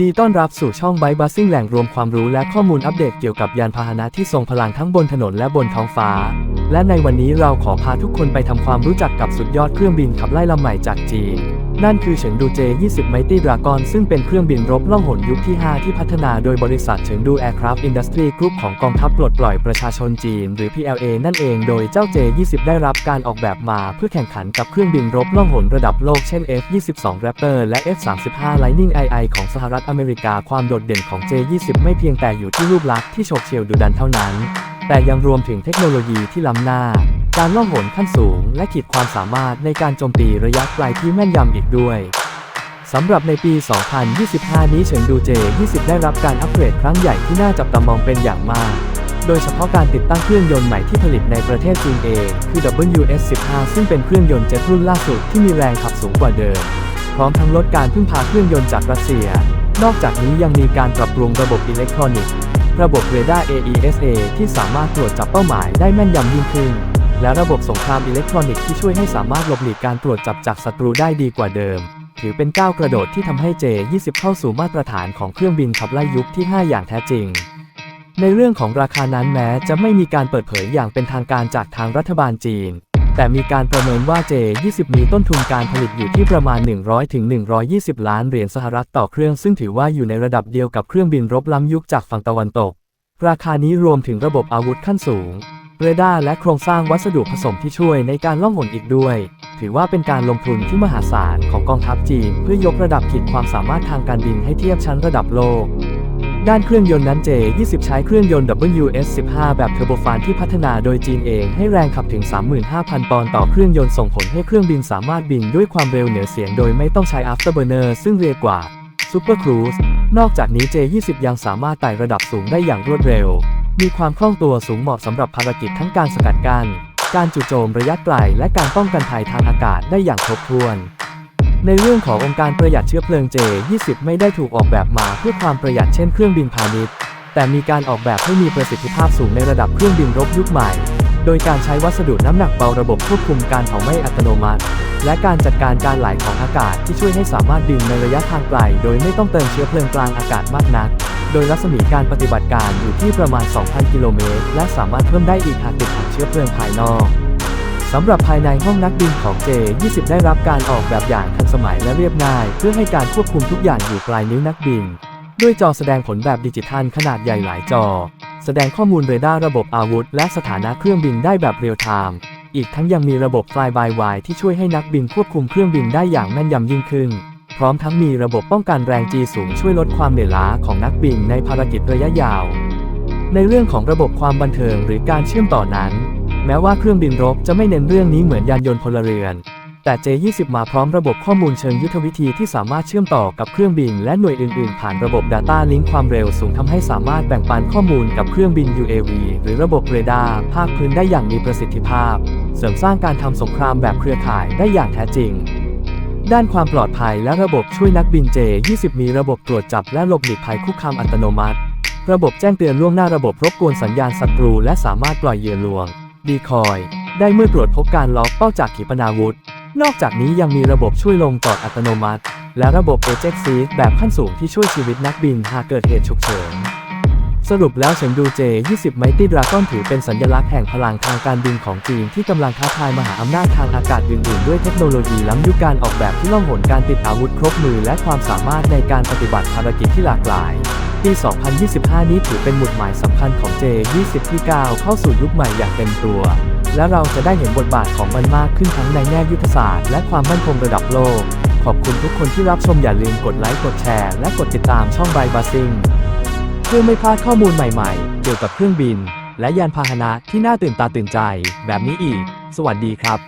ดีต้อนรับสู่ช่องไบบัสซิ่งแหล่งรวมความรู้และข้อมูลอัปเดตเกี่ยวกับยานพาหนะที่ทรงพลังทั้งบนถนนและบนท้องฟ้า และในวันนี้เราขอพาทุกคนไปทำความรู้จักกับสุดยอดเครื่องบินขับไล่ลำใหม่จากจีน นั่นคือเฉิงดู J20 Mighty Dragon ซึ่งเป็นเครื่องบินรบล่องหนยุคที่ 5 ที่พัฒนาโดยบริษัทเฉิงดู Aircraft Industry Group ของกองทัพปลดปล่อยประชาชนจีน หรือ PLA นั่นเองโดยเจ้า J20 ได้รับการออกแบบมาเพื่อแข่งขันกับเครื่องบินรบล่องหนระดับโลกเช่น F-22 Raptor และ F-35 Lightning II ของสหรัฐอเมริกาความโดดเด่นของ J20 ไม่เพียงแต่อยู่ที่รูปลักษณ์ที่โฉบเฉี่ยวดุดันเท่านั้น แต่ยังรวมถึงเทคโนโลยีที่ล้ำหน้า การล่องหนขั้นสูง และขีดความสามารถในการโจมตีระยะไกลที่แม่นยำอีกด้วยสำหรับในปี 2025 นี้เฉิงดูเจ 20 ได้รับการอัปเกรดครั้งใหญ่ที่น่าจับตามองเป็นอย่างมากโดยเฉพาะการติดตั้งเครื่องยนต์ใหม่ที่ผลิตในประเทศจีนเองคือ WS15 ซึ่งเป็นเครื่องยนต์เจ็ตรุ่นล่าสุดที่มีแรงขับสูงกว่าเดิม พร้อมทั้งลดการพึ่งพาเครื่องยนต์จากรัสเซีย นอกจากนี้ยังมีการปรับปรุงระบบอิเล็กทรอนิกส์ ระบบเรดาร์ AESA ที่สามารถตรวจจับเป้าหมายได้แม่นยำยิ่งขึ้น และระบบสงครามอิเล็กทรอนิกส์ที่ช่วยให้สามารถหลบหลีกการตรวจจับจากศัตรูได้ดีกว่าเดิม ถือเป็นก้าวกระโดดที่ทำให้ J20 เข้าสู่มาตรฐานของเครื่องบินขับไล่ยุคที่ 5 อย่างแท้จริง ในเรื่องของราคานั้นแม้จะไม่มีการเปิดเผยอย่างเป็นทางการจากทางรัฐบาลจีน แต่มีการประเมินว่า J20 มีต้นทุนการผลิตอยู่ที่ประมาณ 100ถึง120 ล้านเหรียญสหรัฐต่อเครื่อง ซึ่งถือว่าอยู่ในระดับเดียวกับเครื่องบินรบล้ำยุคจากฝั่งตะวันตก ราคานี้รวมถึงระบบอาวุธขั้นสูง เรดาร์และโครงสร้างวัสดุผสมที่ช่วยในการล่องหนอีกด้วย ถือว่าเป็นการลงทุนที่มหาศาลของกองทัพจีน เพื่อยกระดับขีดความสามารถทางการบินให้เทียบชั้นระดับโลก ด้านเครื่องยนต์นั้น J20 ใช้เครื่องยนต์ WS15 แบบเทอร์โบฟานที่พัฒนาโดยจีนเองให้แรงขับถึง 35,000 ปอนด์ต่อเครื่องยนต์ส่งผลให้เครื่องบินสามารถบินด้วยความเร็วเหนือเสียงโดยไม่ต้องใช้ afterburner ซึ่งเรียกว่า Super Cruise นอกจากนี้ J20 ยังสามารถไต่ระดับสูงได้อย่างรวดเร็ว มีความคล่องตัวสูงเหมาะสำหรับภารกิจทั้งการสกัดกั้นการจู่โจมระยะไกลและการป้องกันภัยทางอากาศได้อย่างครบถ้วน ในเรื่องขององค์การประหยัดเชื้อเพลิง J20 ไม่ได้ถูกออกแบบมาเพื่อความประหยัดเช่นเครื่องบินพาณิชย์ แต่มีการออกแบบให้มีประสิทธิภาพสูงในระดับเครื่องบินรบยุคใหม่ โดยการใช้วัสดุน้ำหนักเบาระบบควบคุมการเผาไหม้อัตโนมัติ และการจัดการการไหลของอากาศที่ช่วยให้สามารถบินในระยะทางไกล โดยไม่ต้องเติมเชื้อเพลิงกลางอากาศมากนัก โดยรัศมีการปฏิบัติการอยู่ที่ประมาณ 2,000 กิโลเมตร และสามารถเพิ่มได้อีกหากติดถังเชื้อเพลิงภายนอก สำหรับภายในห้องนักบินของ J20 ได้รับการออกแบบอย่างทันสมัยและเรียบง่าย เพื่อให้การควบคุมทุกอย่างอยู่ปลายนิ้วนักบิน ด้วยจอแสดงผลแบบดิจิทัลขนาดใหญ่หลายจอ แสดงข้อมูลเรดาร์ระบบอาวุธ และสถานะเครื่องบินได้แบบเรียลไทม์อีกทั้งยังมีระบบ Fly by Wire ที่ช่วยให้นักบินควบคุมเครื่องบินได้อย่างแม่นยำยิ่งขึ้น พร้อมทั้งมีระบบป้องกันแรง G สูงช่วยลดความเหนื่อยล้าของนักบินในภารกิจระยะยาว ในเรื่องของระบบความบันเทิงหรือการเชื่อมต่อนั้น แม้ว่าเครื่องบินรบจะไม่เน้นเรื่องนี้เหมือนยานยนต์พลเรือน แต่ J20 มาพร้อมระบบข้อมูลเชิงยุทธวิธีที่สามารถเชื่อมต่อกับเครื่องบินและหน่วยอื่น ๆ ผ่านระบบ Data Link ความเร็วสูงทำให้สามารถแบ่งปันข้อมูลกับเครื่องบิน UAV หรือระบบเรดาร์ภาคพื้นได้อย่างมีประสิทธิภาพ เสริมสร้างการทำสงครามแบบเครือข่ายได้อย่างแท้จริงด้านความปลอดภัยและระบบช่วยนักบิน J20 มีระบบตรวจจับและหลบหลีกภัยคุกคามอัตโนมัติ ระบบแจ้งเตือนล่วงหน้าระบบรบกวนสัญญาณศัตรูและสามารถปล่อยเหยื่อลวง ดีคอย ได้เมื่อตรวจพบการล็อกเป้าจากขีปนาวุธ นอกจากนี้ยังมีระบบช่วยลงจอดอัตโนมัติ และระบบโปรเจกต์ซีแบบขั้นสูงที่ช่วยชีวิตนักบินหากเกิดเหตุฉุกเฉิน สรุปแล้วเฉิงดู J20 Mighty Dragon ถือเป็นสัญลักษณ์แห่งพลังทางการบินของจีนที่กำลังท้าทายมหาอำนาจทางอากาศอื่นๆ ด้วยเทคโนโลยีล้ำยุคการออกแบบที่ล่องหนการติดอาวุธครบมือและความสามารถในการปฏิบัติภารกิจที่หลากหลาย ปี 2025 นี้ถือเป็นหมุดหมายสำคัญของ J20 ที่ก้าวเข้าสู่ยุคใหม่อย่างเต็มตัว และเราจะได้เห็นบทบาทของมันมากขึ้นทั้งในแง่ยุทธศาสตร์และความมั่นคงระดับโลก ขอบคุณทุกคนที่รับชมอย่าลืมกดไลค์กดแชร์และกดติดตามช่องไบบัสซิง พื่อไม่พลาดข้อมูลใหม่ๆ เกี่ยวกับเครื่องบิน และยานพาหนะที่น่าตื่นตาตื่นใจ แบบนี้อีก สวัสดีครับ